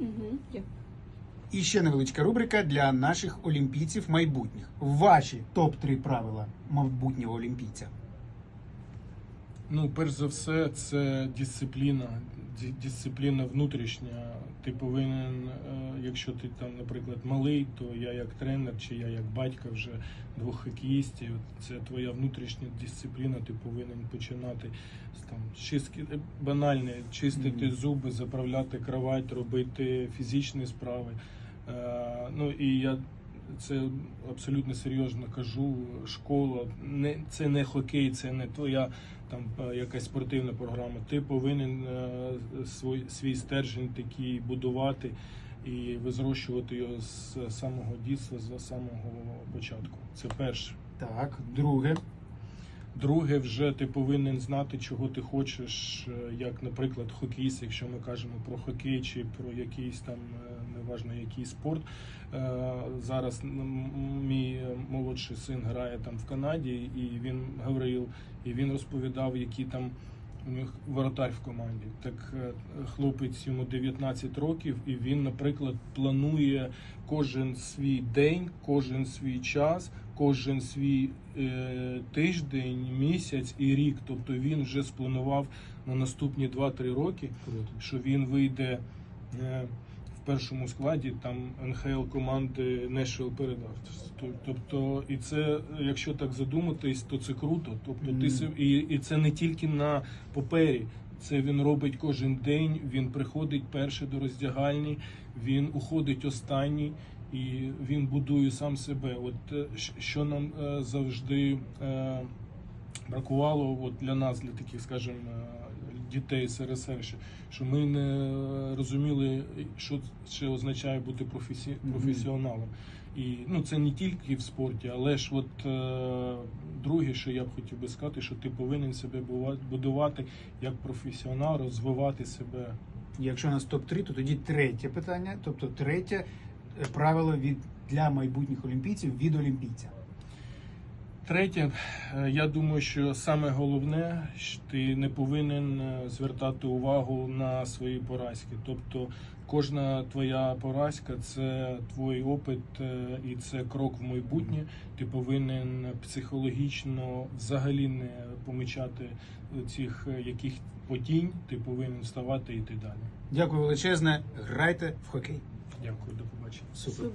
Угу. І ще невеличка рубрика для наших олімпійців майбутніх. Ваші топ-3 правила майбутнього олімпійця. Ну, перш за все, це дисципліна, дисципліна внутрішня. Ти повинен, е, якщо ти там, наприклад, малий, то я як тренер чи я як батько вже двох хокеїстів. Це твоя внутрішня дисципліна. Ти повинен починати з там чистки е, банальне, чистити Мгм. зуби, заправляти кровать, робити фізичні справи. Е, Ну і я це абсолютно серйозно кажу. Школа не це не хокей, це не твоя там е, якась спортивна програма. Ти повинен е, свій, свій стержень такий будувати і визрощувати його з самого дітства, з самого початку. Це перше. Так, друге. Друге, вже ти повинен знати, чого ти хочеш, е, як, наприклад, хокеїст, якщо ми кажемо про хокей чи про якийсь там неважно який спорт. Е, Зараз мій молодший син грає там в Канаді, і він говорив, і він розповідав, які там у них воротар в команді. Так е, хлопець йому 19 років, і він, наприклад, планує кожен свій день, кожен свій час, кожен свій е, тиждень, місяць і рік. Тобто він вже спланував на наступні 2-3 роки, що він вийде е, першому складі там НХЛ команди Nashville Predators. Тоб- Тобто, і це, якщо так задуматись, то це круто. Тобто, ти Мгм. си- і, і це не тільки на папері. Це він робить кожен день. Він приходить перший до роздягальні, він уходить останній, і він будує сам себе. От е, що нам е, завжди е, бракувало от для нас, для таких, скажімо, дітей СРСР, що- що ми не розуміли, що, що означає бути професі... Професіоналом. І ну це не тільки в спорті, але ж от е, друге, що я б хотів би сказати, що ти повинен себе будувати як професіонал, розвивати себе. Якщо у нас топ-3, то тоді третє питання. Тобто третє е, правило від для майбутніх олімпійців від олімпійця. Третє, е, я думаю, що саме головне, що ти не повинен е, звертати увагу на свої поразки. Тобто кожна твоя поразка це твій опит е, і це крок в майбутнє. Ти повинен психологічно взагалі не помічати цих яких потінь. Ти повинен вставати і йти далі. Дякую величезне. Грайте в хокей. Дякую, до побачення. Супер.